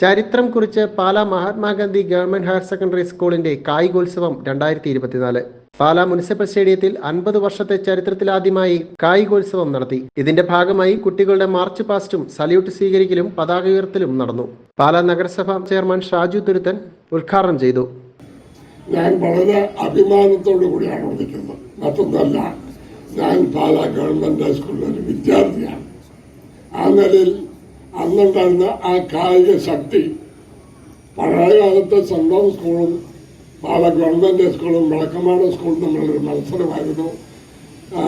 ചരിത്രം കുറിച്ച് Pala Mahatma Gandhi government higher secondary സ്കൂളിന്റെ കായികോത്സവം രണ്ടായിരത്തി ഇരുപത്തിനാല് പാലാ മുനിസിപ്പൽ സ്റ്റേഡിയത്തിൽ അൻപത് വർഷത്തെ ചരിത്രത്തിലാദ്യമായി കായികോത്സവം നടത്തി. ഇതിന്റെ ഭാഗമായി കുട്ടികളുടെ മാർച്ച് പാസ്റ്റും സല്യൂട്ട് സ്വീകരിക്കലും പതാക ഉയർത്തലും നടന്നു. പാലാ നഗരസഭാ ചെയർമാൻ ഷാജു തുരുത്തൻ ഉദ്ഘാടനം ചെയ്തു. ഞാൻ വളരെ അഭിമാനത്തോടു കൂടിയാണ് വിളിക്കുന്നത് മറ്റൊന്നല്ല ഞാൻ പാലാ ഗവൺമെന്റ് ഹൈസ്കൂളിലെ ഒരു വിദ്യാർത്ഥിയാണ്. ആ നിലയിൽ അന്നുണ്ടായിരുന്ന ആ കായിക ശക്തി. പഴയ കാലത്തെ സ്വന്തം സ്കൂളും പല ഗവൺമെന്റ് സ്കൂളും വിളക്കമാട് സ്കൂളും തമ്മിലൊരു മത്സരമായിരുന്നു ആ,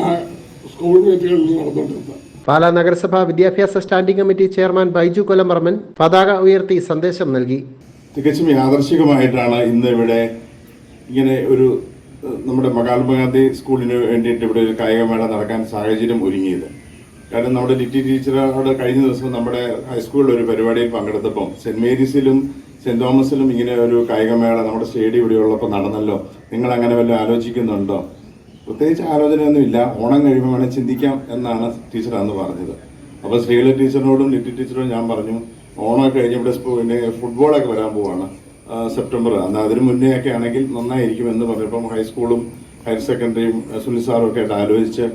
സ്കൂൾ മീറ്റുകളിൽ നടന്നുകൊണ്ടിരുന്നത്. പാലാ നഗരസഭ വിദ്യാഭ്യാസ standing committee chairman Baiju Kolamarman പതാക ഉയർത്തി സന്ദേശം നൽകി. തികച്ചും യാദർശികമായിട്ടാണ് ഇന്ന് ഇവിടെ ഇങ്ങനെ ഒരു നമ്മുടെ മഹാത്മാഗാന്ധി സ്കൂളിന് വേണ്ടിയിട്ട് ഇവിടെ ഒരു കായികമേള നടക്കാൻ സാഹചര്യം ഒരുങ്ങിയത്. കാരണം നമ്മുടെ ലിറ്റി ടീച്ചറോട് കഴിഞ്ഞ ദിവസം നമ്മുടെ ഹൈസ്കൂളിൽ ഒരു പരിപാടിയിൽ പങ്കെടുത്തപ്പം സെന്റ് മേരീസിലും സെന്റ് തോമസിലും ഇങ്ങനെ ഒരു കായികമേള നമ്മുടെ സ്റ്റേഡിയം ഇവിടെ ഉള്ളപ്പോൾ നടന്നല്ലോ. നിങ്ങൾ അങ്ങനെ വല്ലതും ആലോചിക്കുന്നുണ്ടോ? പ്രത്യേകിച്ച് ആലോചനയൊന്നുമില്ല. ഓണം കഴിയുമ്പോൾ വേണേൽ ചിന്തിക്കാം എന്നാണ് ടീച്ചർ അന്ന് പറഞ്ഞത്. അപ്പോൾ ശ്രീകല ടീച്ചറിനോടും ലിറ്റി ടീച്ചറോടും ഞാൻ പറഞ്ഞു ഓണമൊക്കെ കഴിഞ്ഞ് ഇവിടെ പിന്നെ ഫുട്ബോളൊക്കെ വരാൻ പോവാണ് സെപ്റ്റംബർ. അന്ന് അതിന് മുന്നേ ഒക്കെ ആണെങ്കിൽ നന്നായിരിക്കും എന്ന് പറഞ്ഞപ്പം ഹൈസ്കൂളും ഹയർ സെക്കൻഡറിയും സുനിൽ സാറും ഒക്കെ ആയിട്ട് ആലോചിച്ച്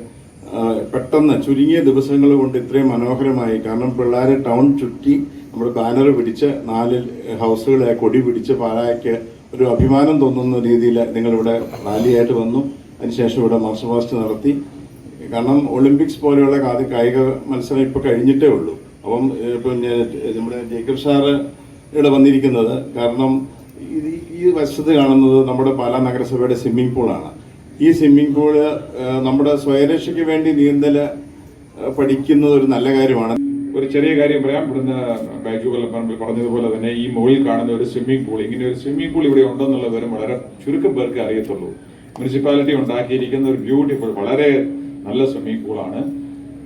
പെട്ടെന്ന് ചുരുങ്ങിയ ദിവസങ്ങൾ കൊണ്ട് ഇത്രയും മനോഹരമായി കാരണം പിള്ളേരെ ടൗൺ ചുറ്റി നമ്മൾ ബാനർ പിടിച്ച് നാല് ഹൗസുകളെ കൊടി പിടിച്ച് പാലായ്ക്ക് ഒരു അഭിമാനം തോന്നുന്ന രീതിയിൽ നിങ്ങളിവിടെ റാലിയായിട്ട് വന്നു. അതിനുശേഷം ഇവിടെ മാർച്ച് പാസ്റ്റ് നടത്തി. കാരണം ഒളിമ്പിക്സ് പോലെയുള്ള കായിക മത്സരം ഇപ്പൊ കഴിഞ്ഞിട്ടേ ഉള്ളൂ. അപ്പം ഇപ്പം നമ്മുടെ ജേക്കബ് സാറ് ഇവിടെ വന്നിരിക്കുന്നത്. കാരണം ഈ വശത്ത് കാണുന്നത് നമ്മുടെ പാലാ നഗരസഭയുടെ സ്വിമ്മിംഗ് പൂളാണ്. ഈ സ്വിമ്മിംഗ് പൂൾ നമ്മുടെ സ്വയരക്ഷയ്ക്ക് വേണ്ടി നീന്തൽ പഠിക്കുന്നത് ഒരു നല്ല കാര്യമാണ്. ഒരു ചെറിയ കാര്യം പറയാം. ഇവിടുന്ന് ബൈജു കൊല്ലപ്പറമ്പിൽ പറഞ്ഞതുപോലെ തന്നെ ഈ മുകളിൽ കാണുന്ന ഒരു സ്വിമ്മിംഗ് പൂൾ ഇങ്ങനെ ഒരു സ്വിമ്മിംഗ് പൂൾ ഇവിടെ ഉണ്ടെന്നുള്ള വിവരം വളരെ ചുരുക്കം പേർക്ക് അറിയത്തുള്ളൂ. മുനിസിപ്പാലിറ്റി ഉണ്ടാക്കിയിരിക്കുന്ന ഒരു ബ്യൂട്ടിഫുൾ വളരെ നല്ല സ്വിമ്മിംഗ് പൂളാണ്.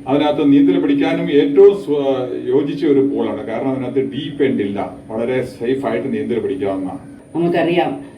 അതിനകത്ത് നീന്തൽ പഠിക്കാനും ഏറ്റവും യോജിച്ച ഒരു പൂളാണ്. കാരണം അതിനകത്ത് ഡീപ്പ് എൻഡ് ഇല്ല വളരെ സേഫ് ആയിട്ട് നീന്തൽ പഠിക്കാവുന്നതാണ്. നമുക്കറിയാം.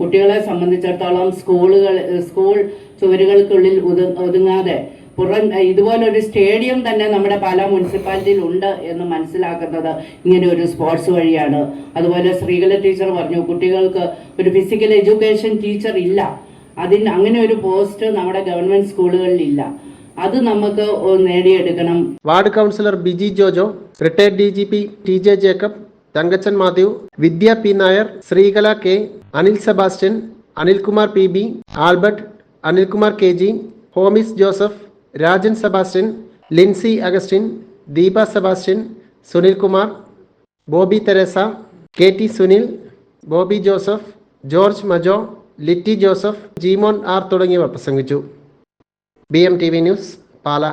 കുട്ടികളെ സംബന്ധിച്ചിടത്തോളം സ്കൂളുകൾ സ്കൂൾ ചുവരുകൾക്കുള്ളിൽ ഒതു- ഒതുങ്ങാതെ പുറം ഇതുപോലൊരു സ്റ്റേഡിയം തന്നെ നമ്മുടെ പല മുനിസിപ്പാലിറ്റിയിൽ ഉണ്ട് എന്ന് മനസ്സിലാക്കുന്നത് ഇങ്ങനെ ഒരു സ്പോർട്സ് വഴിയാണ്. അതുപോലെ ശ്രീകല ടീച്ചർ പറഞ്ഞു കുട്ടികൾക്ക് ഒരു ഫിസിക്കൽ എഡ്യൂക്കേഷൻ ടീച്ചർ ഇല്ല. അതിന് അങ്ങനെ ഒരു പോസ്റ്റ് നമ്മുടെ ഗവൺമെന്റ് സ്കൂളുകളിൽ ഇല്ല. അത് നമുക്ക് നേടിയെടുക്കണം. Ward councillor Biji Jojo retired D G P T J Jacob Thankachan Mathew Vidya P Nair Sreekala K Anil Sebastian Anilkumar P B Albert Anilkumar K G Homis Joseph Rajan Sebastian Lincy Augustine Deepa Sebastian Sunil Sunilkumar Bobby Theresa K T Sunil Bobby Joseph George Majo Litty Joseph Jeemon R തുടങ്ങിയവർ പ്രസംഗിച്ചു. B M T V news Pala.